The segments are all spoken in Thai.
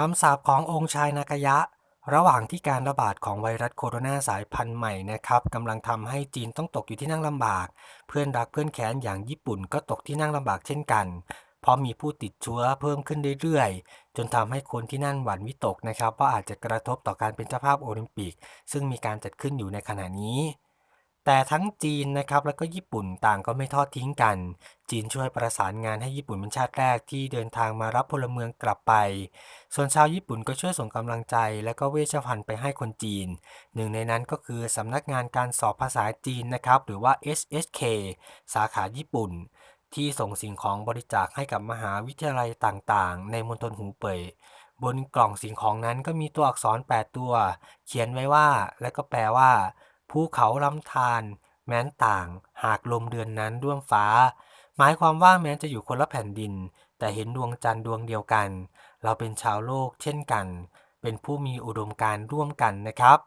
คำสาปขององค์ชายนากยะ ระหว่างที่การระบาดของไวรัสโคโรนาสายพันธุ์ใหม่นะครับกำลังทำให้จีนต้องตกอยู่ที่นั่งลำบาก เพื่อนรักเพื่อนแค้นอย่างญี่ปุ่นก็ตกที่นั่งลำบากเช่นกันเพราะมีผู้ติดเชื้อเพิ่มขึ้นเรื่อยๆ จนทำให้คนที่นั่นหวั่นวิตกนะครับว่าอาจจะกระทบต่อการเป็นเจ้าภาพโอลิมปิก ซึ่งมีการจัดขึ้นอยู่ในขณะนี้ แต่ทั้งจีนนะครับแล้วก็ญี่ปุ่นต่างก็ไม่ทอดทิ้งกัน จีนช่วยประสานงานให้ญี่ปุ่นเป็นชาติแรกที่เดินทางมารับพลเมืองกลับไป ส่วนชาวญี่ปุ่นก็ช่วยส่งกำลังใจ และก็เวชภัณฑ์ไปให้คนจีน หนึ่งในนั้นก็คือสำนักงานการสอบภาษาจีนนะครับหรือว่า SHK สาขาญี่ปุ่น ที่ส่งสิ่งของบริจาคให้กับมหาวิทยาลัยต่างๆ ในมณฑลหูเป่ยบนกล่องสิ่งของนั้นก็มีตัวอักษร 8 ตัว เขียนไว้ว่า และก็แปลว่า ภูเขาลำธารแม้นต่างหากลมเดือนนั้นร่วมฟ้า หมายความว่าแม้จะอยู่คนละแผ่นดิน แต่เห็นดวงจันทร์ดวงเดียวกัน เราเป็นชาวโลกเช่นกัน เป็นผู้มีอุดมการร่วมกันนะครับ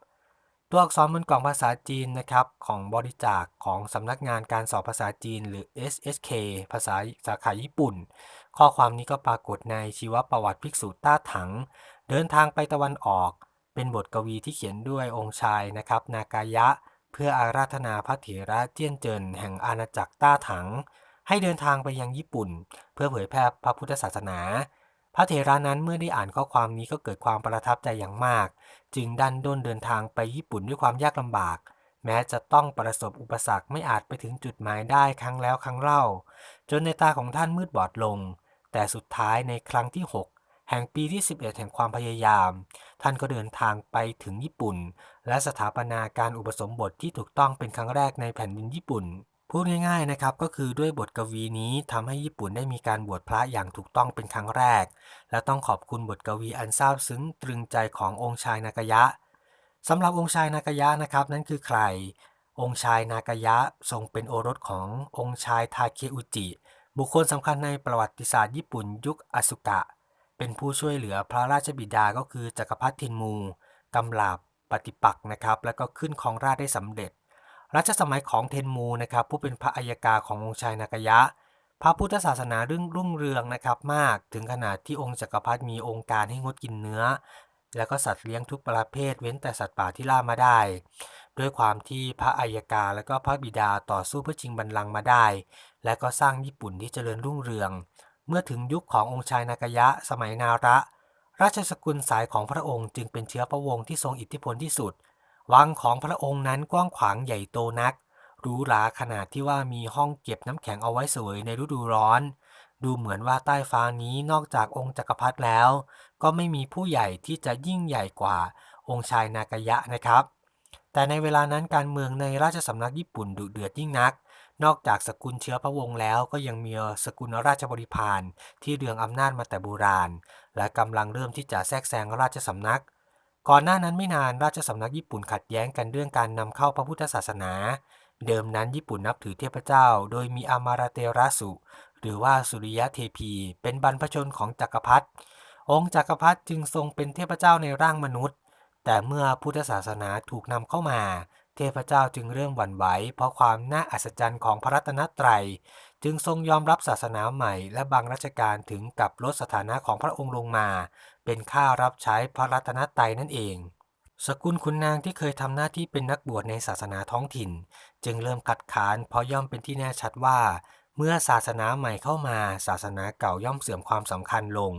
ตัวอักษรบนกล่องภาษาจีนนะครับ ของบริจาคของสำนักงานการสอบภาษาจีนหรือ SHK ภาษาสาขาญี่ปุ่น ข้อความนี้ก็ปรากฏในชีวประวัติภิกษุต้าถัง เดินทางไปตะวันออก เป็นบทกวีที่เขียนด้วยองค์ชายนะครับนากายะ เพื่ออาราธนาพระเถระเจี้ยนเจินแห่งอาณาจักรต้าถัง ให้เดินทางไปยังญี่ปุ่น เพื่อเผยแพร่พระพุทธศาสนา พระเถระนั้นเมื่อได้อ่านข้อความนี้ก็เกิดความประทับใจอย่างมาก จึงดันด้นเดินทางไปญี่ปุ่นด้วยความยากลำบาก แม้จะต้องประสบอุปสรรคไม่อาจไปถึงจุดหมายได้ครั้งแล้วครั้งเล่า จนในตาของท่านมืดบอดลง แต่สุดท้ายในครั้งที่ 6 แห่งปีที่ 11 แห่งความพยายาม ท่านก็เดินทางไปถึงญี่ปุ่น และสถาปนาการอุปสมบทที่ถูกต้องเป็นครั้งแรกในแผ่นดินญี่ปุ่น พูดง่ายๆนะครับก็คือด้วยบทกวีนี้ทำให้ญี่ปุ่นได้มีการบวชพระอย่างถูกต้องเป็นครั้งแรก และต้องขอบคุณบทกวีอันซาบซึ้งตรึงใจขององค์ชายนากยะสำหรับองค์ชายนากยะนะครับนั่นคือใคร องค์ชายนากยะทรงเป็นโอรสขององค์ชายทาเคอุจิ บุคคลสำคัญในประวัติศาสตร์ญี่ปุ่นยุคอสุกะ เป็นผู้ช่วยเหลือพระราชบิดาก็คือจักรพรรดิเทนมูกำลาบปฏิปักษ์นะครับ แล้วก็ขึ้นครองราชได้สำเร็จ รัชสมัยของเทนมูนะครับ ผู้เป็นพระอัยกาขององค์ชายนากยะ พระพุทธศาสนาเรุ่องรุ่งเรืองนะครับ มากถึงขนาดที่องค์จักรพรรดิมีองค์การให้งดกินเนื้อ แล้วก็สัตว์เลี้ยงทุกประเภทเว้นแต่สัตว์ป่าที่ล่ามาได้ ด้วยความที่พระอัยกาและก็พระบิดาต่อสู้เพื่อชิงบัลลังก์มาได้ และก็สร้างญี่ปุ่นที่เจริญรุ่งเรือง เมื่อถึงยุคขององค์ชายนากยะสมัยนาระ ราชสกุลสายของพระองค์จึงเป็นเชื้อพระวงศ์ที่ทรงอิทธิพลที่สุด วังของพระองค์นั้นกว้างขวางใหญ่โตนักหรูหราขนาดที่ว่ามีห้องเก็บน้ำแข็งเอาไว้เสวยในฤดูร้อน ดูเหมือนว่าใต้ฟ้านี้นอกจากองค์จักรพรรดิแล้ว ก็ไม่มีผู้ใหญ่ที่จะยิ่งใหญ่กว่าองค์ชายนากยะนะครับ แต่ในเวลานั้นการเมืองในราชสำนักญี่ปุ่นดุเดือดยิ่งนัก นอกจากสกุลเชื้อพระวงศ์แล้วก็ยังมีสกุลราชบริพารที่เรืองอำนาจมาแต่โบราณ และกำลังเริ่มที่จะแทรกแซงราชสำนัก ก่อนหน้านั้นไม่นานราชสำนักญี่ปุ่นขัดแย้งกันเรื่องการนำเข้าพระพุทธศาสนา เดิมนั้นญี่ปุ่นนับถือเทพเจ้า โดยมีอามาราเตระสุ หรือว่าสุริยะเทพี เป็นบรรพชนของจักรพรรดิองค์จักรพรรดิจึงทรงเป็นเทพเจ้าในร่างมนุษย์ แต่เมื่อพุทธศาสนาถูกนำเข้ามา เทพเจ้าจึงเริ่มหวั่นไหวเพราะความน่าอัศจรรย์ของพระรัตนตรัย จึงทรงยอมรับศาสนาใหม่ และบางราชการถึงกับลดสถานะของพระองค์ลงมา เป็นข้ารับใช้พระรัตนตรัยนั่นเอง สกุลขุนนางที่เคยทำหน้าที่เป็นนักบวชในศาสนาท้องถิ่น จึงเริ่มคัดค้านเพราะย่อมเป็นที่แน่ชัดว่า เมื่อศาสนาใหม่เข้ามา ศาสนาเก่าย่อมเสื่อมความสำคัญลง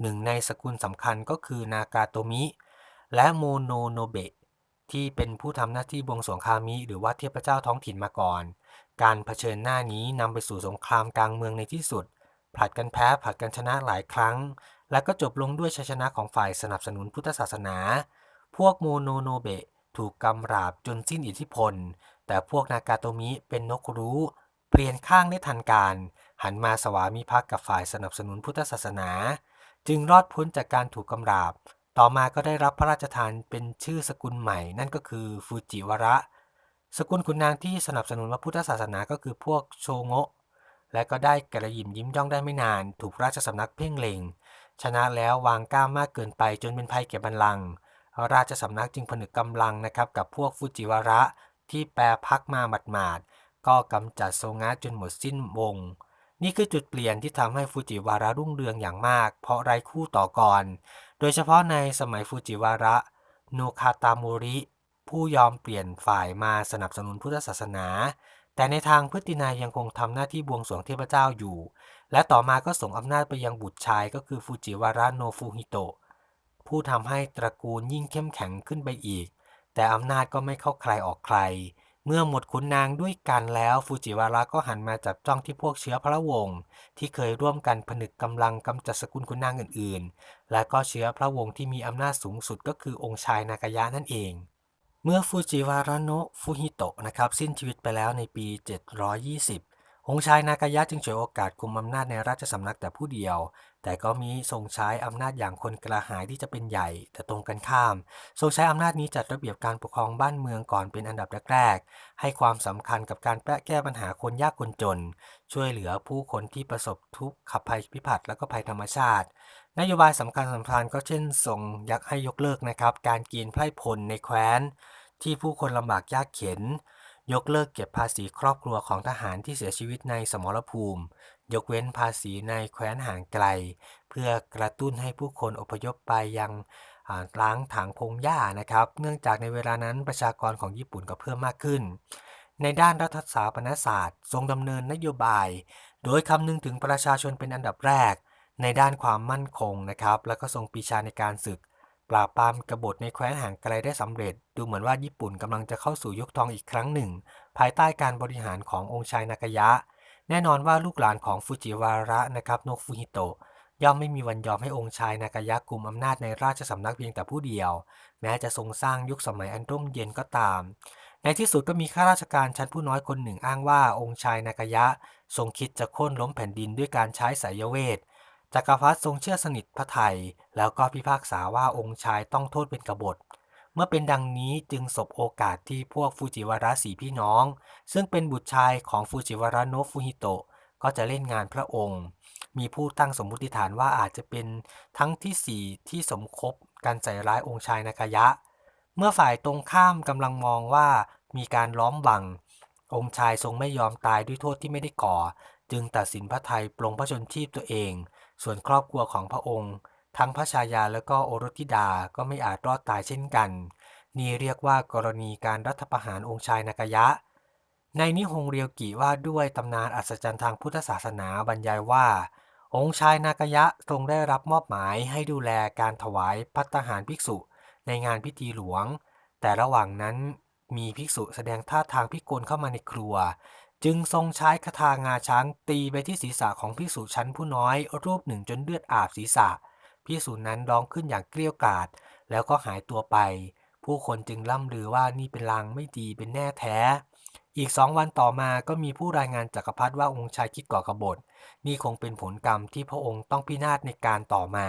หนึ่งในสกุลสำคัญก็คือนากาโตมิ และโมโนโนเบะ ที่เป็นผู้ทำหน้าที่บวงสรวงคามิ หรือว่าเทพเจ้าท้องถิ่นมาก่อน การเผชิญหน้านี้นำไปสู่สงครามกลางเมืองในที่สุด ผลัดกันแพ้ผลัดกันชนะหลายครั้ง และก็จบลงด้วยชัยชนะของฝ่ายสนับสนุนพุทธศาสนา พวกโมโนโนเบะถูกกำราบจนสิ้นอิทธิพล แต่พวกนากาโตมิเป็นนกรู้ เปลี่ยนข้างได้ทันการ หันมาสวามิภักดิ์กับฝ่ายสนับสนุนพุทธศาสนา จึงรอดพ้นจากการถูกกำราบ ต่อมาก็ได้รับพระราชทานเป็นชื่อสกุลใหม่ นั่นก็คือฟูจิวระ สกุลขุนนางที่สนับสนุนพระพุทธศาสนาก็คือพวกโชงะ และก็ได้กระยิมยิ้มย่องได้ไม่นาน ถูกราชสำนักเพ่งเล็ง ชนะแล้ววางกล้ามมากเกินไปจนเป็นภัยแก่บัลลังก์ราชสำนักจึงผนึกกำลังนะครับกับพวกฟูจิวระที่แปรพักมาหมาดๆก็กำจัดโซงะจนหมดสิ้นวง นี่คือจุดเปลี่ยนที่ทำให้ฟูจิวาระรุ่งเรืองอย่างมาก เพราะไร้คู่ต่อกรโดยเฉพาะในสมัยฟูจิวาระโนคาตามุริ ผู้ยอมเปลี่ยนฝ่ายมาสนับสนุนพุทธศาสนา แต่ในทางพฤตินัยยังคงทำหน้าที่บวงสรวงเทพเจ้าอยู่ และต่อมาก็ส่งอำนาจไปยังบุตรชายก็คือฟูจิวาระโนฟูฮิโตะผู้ทำให้ตระกูลยิ่งเข้มแข็งขึ้นไปอีก แต่อำนาจก็ไม่เข้าใครออกใคร เมื่อหมดขุนนางด้วยกันแล้วฟูจิวาระก็หันมาจับจ้องที่พวกเชื้อพระวงศ์ที่เคยร่วมกันผนึกกำลังกำจัดสกุลขุนนางอื่นๆ และก็เชื้อพระวงศ์ที่มีอำนาจสูงสุดก็คือองค์ชายนากายะนั่นเอง เมื่อฟูจิวาระโนะฟูฮิโตะนะครับสิ้นชีวิตไปแล้วในปี 720 องค์ชายนากายะจึงฉวยโอกาสคุมอำนาจในราชสำนักแต่ผู้เดียว แต่ก็มีทรงใช้อำนาจอย่างคนกระหายที่จะเป็นใหญ่ แต่ตรงกันข้าม ทรงใช้อำนาจนี้จัดระเบียบการปกครองบ้านเมืองก่อนเป็นอันดับแรกๆ ให้ความสำคัญกับการแก้ปัญหาคนยากคนจน ช่วยเหลือผู้คนที่ประสบทุกข์ขับภัยพิบัติและก็ภัยธรรมชาติ นโยบายสำคัญสำคัญก็เช่นทรงยักให้ยกเลิกนะครับ การกินไพร่พลในแคว้น ที่ผู้คนลำบากยากเข็น ยกเลิกเก็บภาษีครอบครัวของทหารที่เสียชีวิตในสมรภูมิ ยกเว้นภาษีในแคว้นห่างไกล เพื่อกระตุ้นให้ผู้คนอพยพไปยังล้างถางพงหญ้านะครับ เนื่องจากในเวลานั้นประชากรของญี่ปุ่นก็เพิ่มมากขึ้น ในด้านรัฐศาสนศาสตร์ ทรงดำเนินนโยบาย โดยคำนึงถึงประชาชนเป็นอันดับแรก ในด้านความมั่นคงนะครับ แล้วก็ทรงปีชาในการศึก ปราบปรามกบฏในแคว้นห่างไกลได้สำเร็จ ดูเหมือนว่าญี่ปุ่นกำลังจะเข้าสู่ยุคทองอีกครั้งหนึ่ง ภายใต้การบริหารขององค์ชายนากายะ แน่นอนว่าลูกหลานของฟูจิวาระนะครับโนฟูฮิโตะย่อมไม่มีวันยอมให้องค์ชายนากายะกลุ่มอำนาจในราชสำนักเพียงแต่ผู้เดียว แม้จะทรงสร้างยุคสมัยอันร่มเย็นก็ตาม ในที่สุดก็มีข้าราชการชั้นผู้น้อยคนหนึ่งอ้างว่าองค์ชายนากายะ ทรงคิดจะโค่นล้มแผ่นดินด้วยการใช้สายเวท จักรพรรดิทรงเชื่อสนิทพระไทย แล้วก็พิพากษาว่าองค์ชายต้องโทษเป็นกบฏ เมื่อเป็นดังนี้จึงสบโอกาสที่พวกฟูจิวาระสีพี่น้อง ซึ่งเป็นบุตรชายของฟูจิวาระโนฟูฮิโตะก็จะเล่นงานพระองค์ มีผู้ตั้งสมมุติฐานว่าอาจจะเป็นทั้งที่สี่ที่สมคบการใส่ร้ายองค์ชายนากายะ เมื่อฝ่ายตรงข้ามกำลังมองว่ามีการล้อมบัง องค์ชายทรงไม่ยอมตายด้วยโทษที่ไม่ได้ก่อ จึงตัดสินพระไทยปลงพระชนชีพตัวเอง ส่วนครอบครัวของพระองค์ ทั้งพระชายาและก็โอรสธิดาก็ไม่อาจรอดตายเช่นกัน นี่เรียกว่ากรณีการรัฐประหารองค์ชายนากยะ ในนิฮงเรียวกิว่าด้วยตำนานอัศจรรย์ทางพุทธศาสนาบรรยายว่า องค์ชายนากยะทรงได้รับมอบหมายให้ดูแลการถวายพัตตาหารภิกษุ ในงานพิธีหลวง แต่ระหว่างนั้นมีภิกษุแสดงท่าทางพิกลเข้ามาในครัว จึงทรงใช้คาถางาช้างตีไปที่ศีรษะของภิกษุชั้นผู้น้อยรูปหนึ่งจนเลือดอาบศีรษะภิกษุนั้นร้องขึ้นอย่างเกลี้ยกล่อมแล้วก็หายตัวไป ผู้คนจึงล่ำลือว่านี่เป็นลางไม่ดีเป็นแน่แท้ อีกสองวันต่อมาก็มีผู้รายงานจักรพรรดิว่าองค์ชายคิดก่อกบฏ นี่คงเป็นผลกรรมที่พระองค์ต้องพินาศในการต่อมา